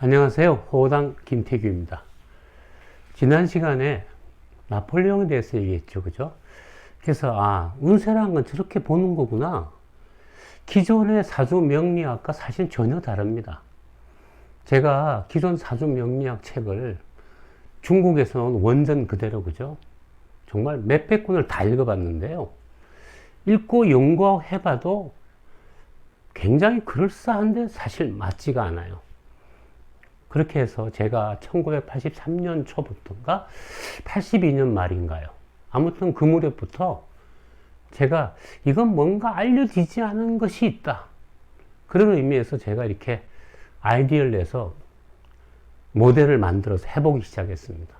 안녕하세요. 호당 김태규입니다. 지난 시간에 나폴레옹에 대해서 얘기했죠. 그죠? 그래서, 아, 운세라는 건 저렇게 보는 거구나. 기존의 사주 명리학과 사실 전혀 다릅니다. 제가 기존 사주 명리학 책을 중국에서 온 원전 그대로, 그죠? 정말 몇백 권을 다 읽어봤는데요. 읽고 연구해봐도 굉장히 그럴싸한데 사실 맞지가 않아요. 그렇게 해서 제가 1983년 초부터인가 82년 말인가요. 아무튼 그 무렵부터 제가 이건 뭔가 알려지지 않은 것이 있다. 그런 의미에서 제가 이렇게 아이디어를 내서 모델을 만들어서 해보기 시작했습니다.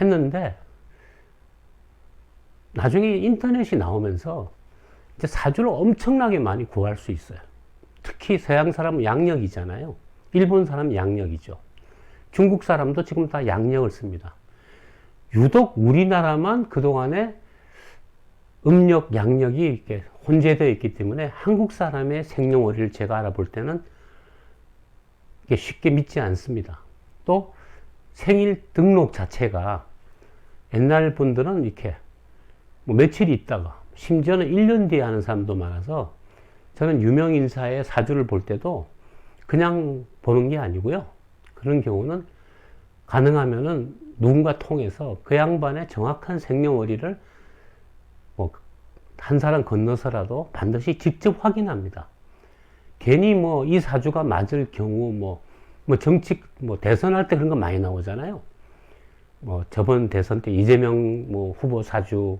했는데 나중에 인터넷이 나오면서 이제 사주를 엄청나게 많이 구할 수 있어요. 특히 서양 사람은 양력이잖아요. 일본 사람은 양력이죠. 중국 사람도 지금 다 양력을 씁니다. 유독 우리나라만 그동안에 음력, 양력이 이렇게 혼재되어 있기 때문에 한국 사람의 생년월일을 제가 알아볼 때는 쉽게 믿지 않습니다. 또 생일 등록 자체가 옛날 분들은 이렇게 뭐 며칠 있다가 심지어는 1년 뒤에 하는 사람도 많아서 저는 유명 인사의 사주를 볼 때도 그냥 보는 게 아니고요. 그런 경우는 가능하면은 누군가 통해서 그 양반의 정확한 생년월일을 뭐 한 사람 건너서라도 반드시 직접 확인합니다. 괜히 뭐 이 사주가 맞을 경우 뭐, 뭐 정치, 뭐 대선할 때 그런 거 많이 나오잖아요. 뭐 저번 대선 때 이재명 뭐 후보 사주,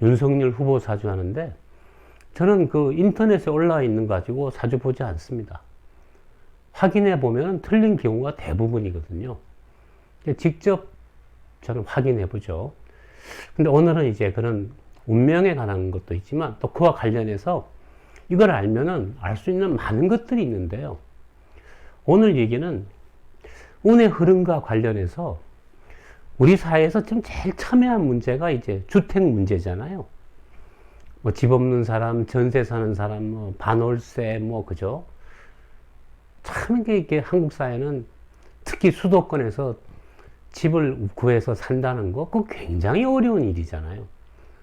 윤석열 후보 사주 하는데 저는 그 인터넷에 올라와 있는 거 가지고 사주 보지 않습니다. 확인해 보면 틀린 경우가 대부분이거든요. 직접 저는 확인해 보죠. 근데 오늘은 이제 그런 운명에 관한 것도 있지만 또 그와 관련해서 이걸 알면은 알 수 있는 많은 것들이 있는데요. 오늘 얘기는 운의 흐름과 관련해서 우리 사회에서 지금 제일 첨예한 문제가 이제 주택 문제잖아요. 뭐 집 없는 사람, 전세 사는 사람, 뭐 반월세, 뭐 그죠? 참 이게, 이게 한국 사회는 특히 수도권에서 집을 구해서 산다는 거, 그거 굉장히 어려운 일이잖아요.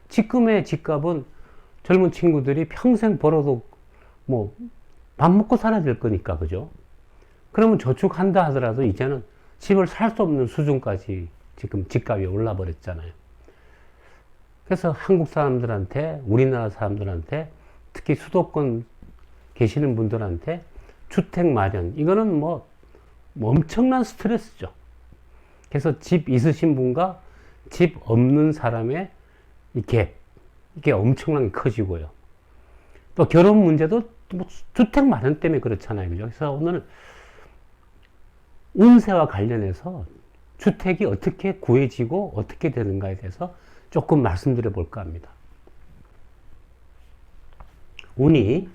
지금의 집값은 젊은 친구들이 평생 벌어도 뭐 밥 먹고 살아야 될 거니까, 그죠? 그러면 저축한다 하더라도 이제는 집을 살 수 없는 수준까지 지금 집값이 올라 버렸잖아요. 그래서 한국 사람들한테, 우리나라 사람들한테, 특히 수도권 계시는 분들한테 주택 마련, 이거는 뭐, 뭐 엄청난 스트레스죠. 그래서 집 있으신 분과 집 없는 사람의 이 갭, 이게 엄청나게 커지고요. 또 결혼 문제도 뭐 주택 마련 때문에 그렇잖아요. 그죠? 그래서 오늘 운세와 관련해서 주택이 어떻게 구해지고 어떻게 되는가에 대해서 조금 말씀드려 볼까 합니다. 운이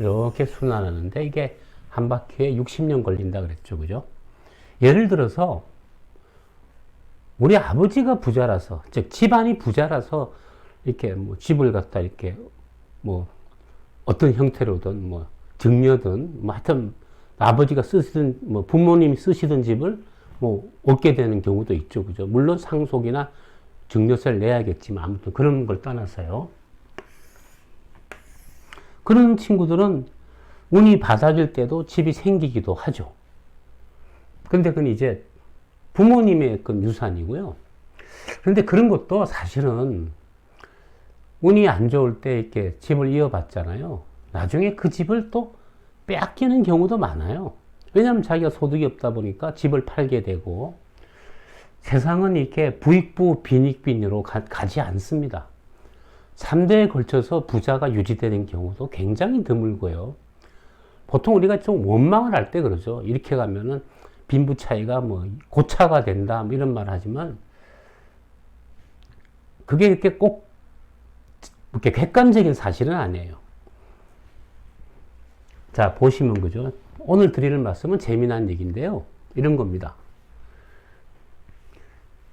이렇게 순환하는데 이게 한 바퀴에 60년 걸린다 그랬죠. 그죠? 예를 들어서 우리 아버지가 부자라서 즉 집안이 부자라서 이렇게 뭐 집을 갖다 이렇게 뭐 어떤 형태로든 뭐 증여든 뭐 하여튼 아버지가 쓰시던 뭐 부모님이 쓰시던 집을 뭐 얻게 되는 경우도 있죠. 그죠? 물론 상속이나 증여세를 내야겠지만 아무튼 그런 걸 떠나서요. 그런 친구들은 운이 받아질 때도 집이 생기기도 하죠. 근데 그건 이제 부모님의 그 유산이고요. 그런데 그런 것도 사실은 운이 안 좋을 때 이렇게 집을 이어봤잖아요. 나중에 그 집을 또 빼앗기는 경우도 많아요. 왜냐하면 자기가 소득이 없다 보니까 집을 팔게 되고 세상은 이렇게 부익부 빈익빈으로 가, 지 않습니다. 3대에 걸쳐서 부자가 유지되는 경우도 굉장히 드물고요. 보통 우리가 좀 원망을 할 때 그러죠. 이렇게 가면은 빈부 차이가 뭐 고차가 된다 뭐 이런 말 하지만 그게 이렇게 꼭 이렇게 객관적인 사실은 아니에요. 자, 보시면 그죠? 오늘 드리는 말씀은 재미난 얘기인데요. 이런 겁니다.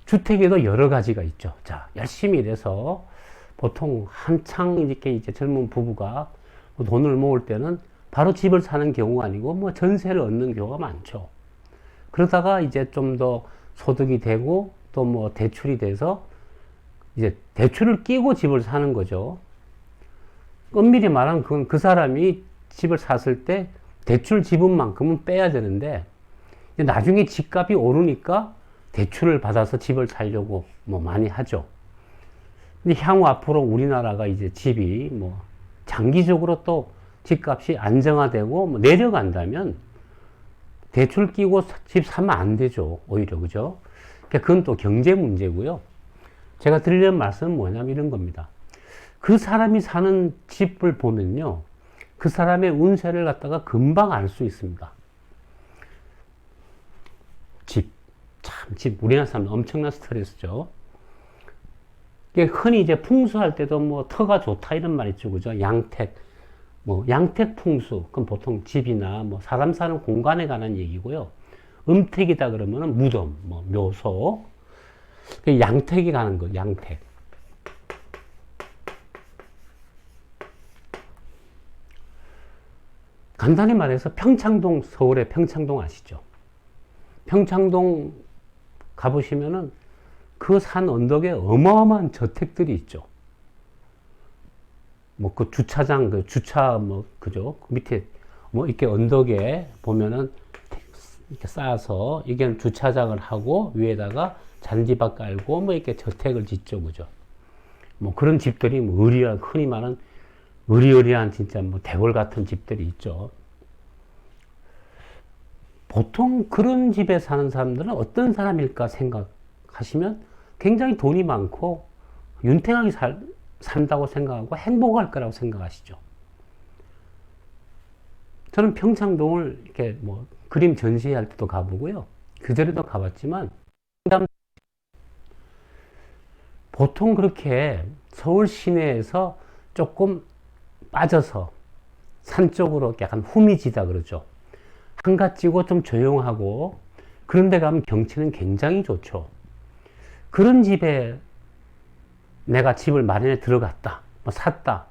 주택에도 여러 가지가 있죠. 자, 열심히 일해서 보통 한창 이렇게 이제 젊은 부부가 돈을 모을 때는 바로 집을 사는 경우가 아니고 뭐 전세를 얻는 경우가 많죠. 그러다가 이제 좀 더 소득이 되고 또 뭐 대출이 돼서 이제 대출을 끼고 집을 사는 거죠. 엄밀히 말하면 그건 그 사람이 집을 샀을 때 대출 지분만큼은 빼야 되는데 나중에 집값이 오르니까 대출을 받아서 집을 살려고 뭐 많이 하죠. 근데 향후 앞으로 우리나라가 이제 집이 뭐 장기적으로 또 집값이 안정화되고 뭐 내려간다면 대출 끼고 사- 집 사면 안 되죠. 오히려 그죠? 그러니까 그건 또 경제 문제고요. 제가 드리려는 말씀은 뭐냐면 이런 겁니다. 그 사람이 사는 집을 보면요. 그 사람의 운세를 갖다가 금방 알 수 있습니다. 집. 참, 집. 우리나라 사람 엄청난 스트레스죠. 흔히 이제 풍수할 때도 뭐 터가 좋다 이런 말 있죠. 그죠? 양택. 뭐 양택 풍수. 그럼 보통 집이나 뭐 사람 사는 공간에 관한 얘기고요. 음택이다 그러면은 무덤, 뭐 묘소. 그 양택이 가는 거, 양택. 간단히 말해서 평창동, 서울의 평창동 아시죠? 평창동 가보시면은 그 산 언덕에 어마어마한 저택들이 있죠. 뭐 그 주차장, 그 주차 뭐 그죠? 그 밑에 뭐 이렇게 언덕에 보면은 이렇게 쌓아서 이게 주차장을 하고 위에다가 잔디밭 깔고 뭐 이렇게 저택을 짓죠, 그죠? 뭐 그런 집들이 뭐 의리한 흔히 말하는 의리의리한 진짜 뭐 대궐 같은 집들이 있죠. 보통 그런 집에 사는 사람들은 어떤 사람일까 생각 하시면 굉장히 돈이 많고 윤택하게 살, 산다고 생각하고 행복할 거라고 생각하시죠. 저는 평창동을 이렇게 뭐 그림 전시할 때도 가보고요. 그 전에도 가봤지만 보통 그렇게 서울 시내에서 조금 빠져서 산 쪽으로 약간 후미지다 그러죠. 한갓지고 좀 조용하고 그런 데 가면 경치는 굉장히 좋죠. 그런 집에 내가 집을 마련해 들어갔다, 뭐 샀다.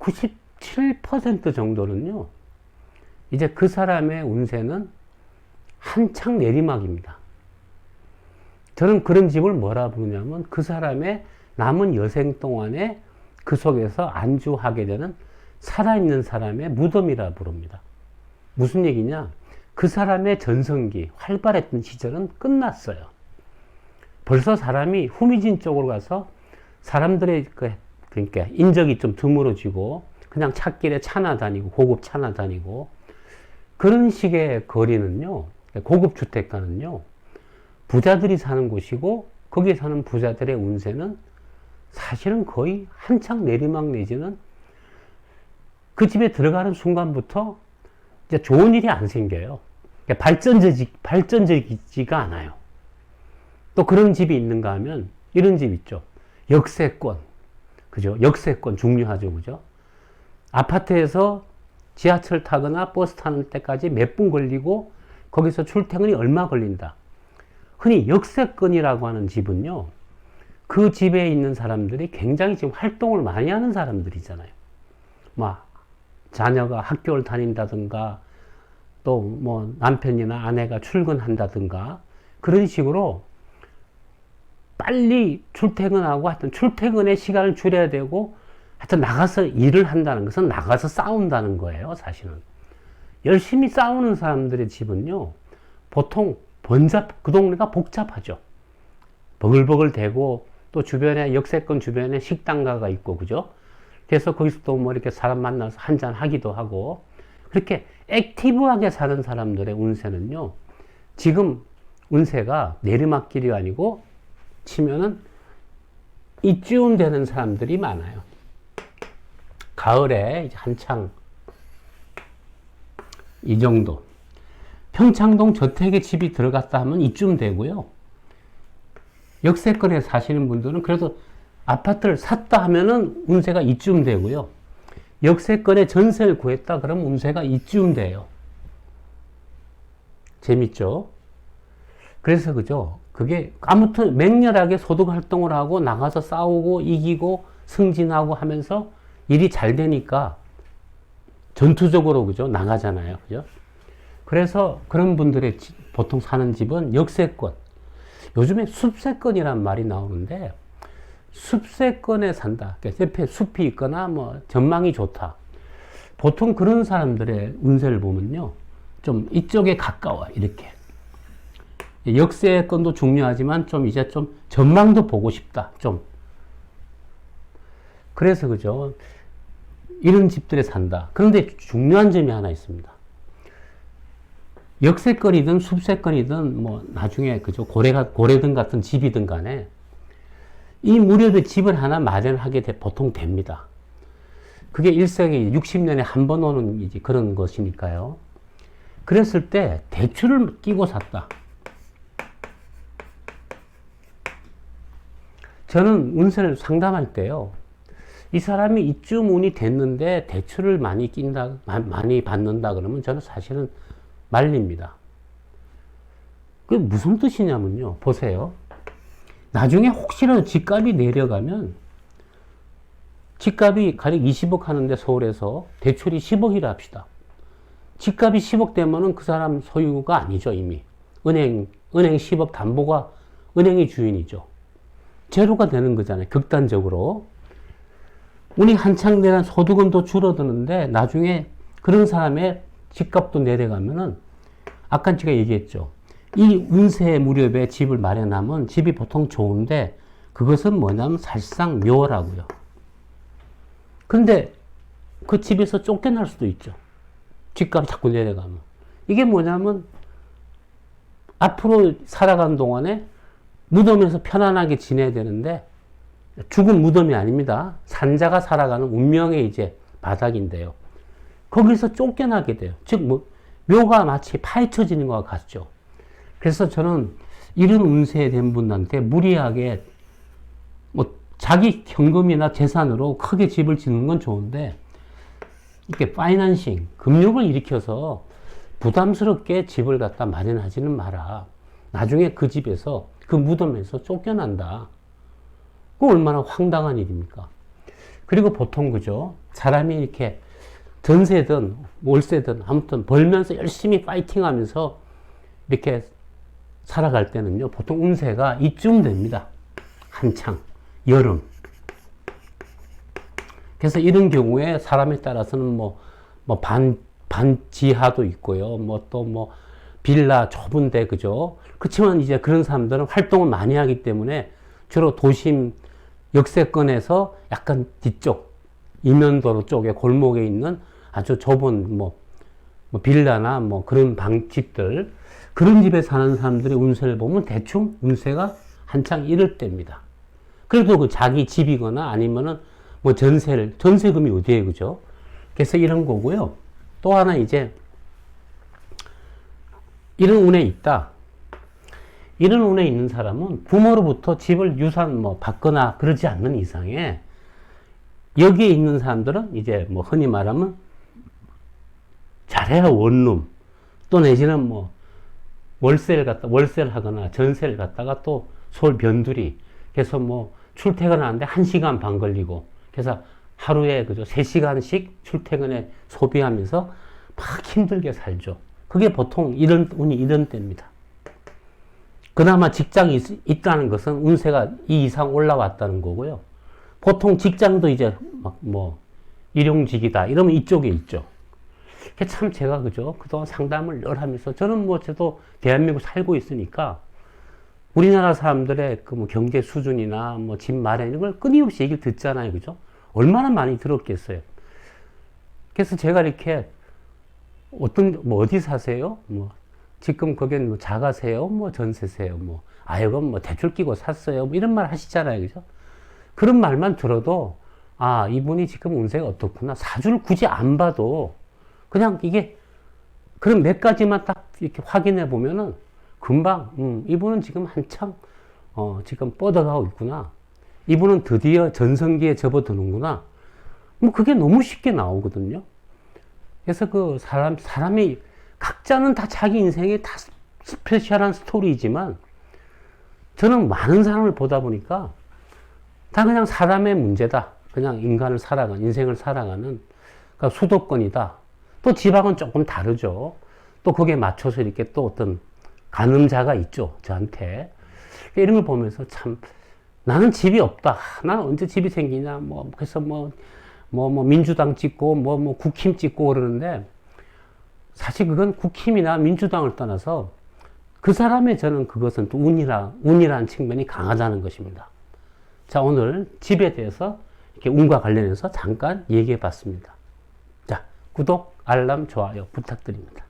97% 정도는요, 이제 그 사람의 운세는 한창 내리막입니다. 저는 그런 집을 뭐라 부르냐면 그 사람의 남은 여생 동안에 그 속에서 안주하게 되는 살아있는 사람의 무덤이라 부릅니다. 무슨 얘기냐? 그 사람의 전성기, 활발했던 시절은 끝났어요. 벌써 사람이 후미진 쪽으로 가서 사람들의 그, 그러니까 인적이 좀 드물어지고 그냥 찻길에 차나 다니고 고급 차나 다니고 그런 식의 거리는요, 고급 주택가는요, 부자들이 사는 곳이고 거기에 사는 부자들의 운세는 사실은 거의 한창 내리막 내지는 그 집에 들어가는 순간부터 이제 좋은 일이 안 생겨요. 그러니까 발전적이, 발전적이지가 않아요. 또 그런 집이 있는가 하면 이런 집 있죠. 역세권. 그죠? 역세권 중요하죠. 그죠? 아파트에서 지하철 타거나 버스 타는 때까지 몇 분 걸리고 거기서 출퇴근이 얼마 걸린다. 흔히 역세권이라고 하는 집은요. 그 집에 있는 사람들이 굉장히 지금 활동을 많이 하는 사람들이잖아요. 뭐 자녀가 학교를 다닌다든가 또 뭐 남편이나 아내가 출근한다든가 그런 식으로 빨리 출퇴근하고 하여튼 출퇴근의 시간을 줄여야 되고 하여튼 나가서 일을 한다는 것은 나가서 싸운다는 거예요, 사실은. 열심히 싸우는 사람들의 집은요, 보통 번잡, 그 동네가 복잡하죠. 버글버글 대고 또 주변에 역세권 주변에 식당가가 있고, 그죠? 그래서 거기서 또 뭐 이렇게 사람 만나서 한잔 하기도 하고, 그렇게 액티브하게 사는 사람들의 운세는요, 지금 운세가 내리막길이 아니고 치면은 이쯤 되는 사람들이 많아요. 가을에 한창 이 정도. 평창동 저택에 집이 들어갔다 하면 이쯤 되고요. 역세권에 사시는 분들은 그래도 아파트를 샀다 하면은 운세가 이쯤 되고요. 역세권에 전세를 구했다 그러면 운세가 이쯤 돼요. 재밌죠? 그래서 그죠? 그게 아무튼 맹렬하게 소득 활동을 하고 나가서 싸우고 이기고 승진하고 하면서 일이 잘 되니까 전투적으로 그죠 나가잖아요 그죠 그래서 그런 분들의 지- 보통 사는 집은 역세권 요즘에 숲세권이란 말이 나오는데 숲세권에 산다. 그러니까 옆에 숲이 있거나 뭐 전망이 좋다. 보통 그런 사람들의 운세를 보면요. 좀 이쪽에 가까워 이렇게. 역세권도 중요하지만 좀 이제 좀 전망도 보고 싶다 좀. 그래서 그죠. 이런 집들에 산다. 그런데 중요한 점이 하나 있습니다. 역세권이든 숲세권이든 뭐 나중에 그죠. 고래가 고래등 같은 집이든 간에 이 무렵에 집을 하나 마련하게 돼, 보통 됩니다. 그게 일생에 60년에 한 번 오는 이제 그런 것이니까요. 그랬을 때 대출을 끼고 샀다. 저는 운세를 상담할 때요. 이 사람이 이쯤 운이 됐는데 대출을 많이 낀다, 마- 많이 받는다 그러면 저는 사실은 말립니다. 그게 무슨 뜻이냐면요. 보세요. 나중에 혹시라도 집값이 내려가면 집값이 가령 20억 하는데 서울에서 대출이 10억이라 합시다. 집값이 10억 되면은 그 사람 소유가 아니죠, 이미. 은행, 은행 10억 담보가 은행이 주인이죠. 제로가 되는 거잖아요, 극단적으로. 운이 한창 되면 소득은 또 줄어드는데 나중에 그런 사람의 집값도 내려가면은 아까 제가 얘기했죠. 이 운세 무렵에 집을 마련하면 집이 보통 좋은데 그것은 뭐냐면 사실상 묘라고요. 근데 그 집에서 쫓겨날 수도 있죠. 집값이 자꾸 내려가면. 이게 뭐냐면 앞으로 살아가는 동안에 무덤에서 편안하게 지내야 되는데 죽은 무덤이 아닙니다. 산자가 살아가는 운명의 이제 바닥인데요. 거기서 쫓겨나게 돼요. 즉, 뭐, 묘가 마치 파헤쳐지는 것과 같죠. 그래서 저는 이런 운세에 된 분한테 무리하게 뭐 자기 현금이나 재산으로 크게 집을 짓는 건 좋은데 이렇게 파이낸싱, 금융을 일으켜서 부담스럽게 집을 갖다 마련하지는 마라. 나중에 그 집에서 그 무덤에서 쫓겨난다. 그 얼마나 황당한 일입니까? 그리고 보통 그죠? 사람이 이렇게 전세든 월세든 아무튼 벌면서 열심히 파이팅 하면서 이렇게 살아갈 때는요, 보통 운세가 이쯤 됩니다. 한창, 여름. 그래서 이런 경우에 사람에 따라서는 뭐, 뭐 반, 반 지하도 있고요. 뭐 또 뭐 빌라 좁은 데, 그죠? 그렇지만 이제 그런 사람들은 활동을 많이 하기 때문에 주로 도심 역세권에서 약간 뒤쪽, 이면도로 쪽에 골목에 있는 아주 좁은 뭐, 뭐 빌라나 뭐 그런 방집들, 그런 집에 사는 사람들의 운세를 보면 대충 운세가 한창 이럴 때입니다. 그래도 그 자기 집이거나 아니면은 뭐 전세를, 전세금이 어디에 그죠? 그래서 이런 거고요. 또 하나 이제 이런 운에 있다. 이런 운에 있는 사람은 부모로부터 집을 유산 뭐 받거나 그러지 않는 이상에 여기에 있는 사람들은 이제 뭐 흔히 말하면 잘해야 원룸 또 내지는 뭐 월세를 갖다 월세를 하거나 전세를 갖다가 또 서울 변두리 그래서 뭐 출퇴근하는데 한 시간 반 걸리고 그래서 하루에 그죠 세 시간씩 출퇴근에 소비하면서 막 힘들게 살죠. 그게 보통 이런 운이 이런 때입니다. 그나마 직장이 있, 있다는 것은 운세가 이 이상 올라왔다는 거고요. 보통 직장도 이제 막 뭐 일용직이다 이러면 이쪽에 있죠. 참 제가 그죠 그동안 상담을 늘 하면서 저는 뭐 저도 대한민국 살고 있으니까 우리나라 사람들의 그 뭐 경제 수준이나 뭐 집 마련 이런 걸 끊임없이 얘기를 듣잖아요, 그죠? 얼마나 많이 들었겠어요. 그래서 제가 이렇게 어떤 뭐 어디 사세요? 뭐 지금 거긴 뭐 자가세요? 뭐 전세세요? 뭐 아이건 뭐 대출 끼고 샀어요? 뭐 이런 말 하시잖아요, 그죠? 그런 말만 들어도 아 이분이 지금 운세가 어떻구나 사주를 굳이 안 봐도 그냥 이게 그런 몇 가지만 딱 이렇게 확인해 보면은 금방 음, 이분은 지금 한창 어, 지금 뻗어가고 있구나. 이분은 드디어 전성기에 접어드는구나. 뭐 그게 너무 쉽게 나오거든요. 그래서 그 사람 사람이 각자는 다 자기 인생에 다 스- 스페셜한 스토리이지만 저는 많은 사람을 보다 보니까 다 그냥 사람의 문제다. 그냥 인간을 살아가는, 인생을 살아가는 그러니까 수도권이다. 또 지방은 조금 다르죠. 또 거기에 맞춰서 이렇게 또 어떤 가늠자가 있죠. 저한테. 이런 걸 보면서 참 나는 집이 없다. 나는 언제 집이 생기냐. 뭐, 그래서 뭐, 뭐, 뭐, 민주당 찍고, 뭐, 뭐, 국힘 찍고 그러는데 사실 그건 국힘이나 민주당을 떠나서 그 사람의 저는 그것은 또 운이라, 운이라는 측면이 강하다는 것입니다. 자, 오늘 집에 대해서 이렇게 운과 관련해서 잠깐 얘기해 봤습니다. 자, 구독, 알람, 좋아요 부탁드립니다.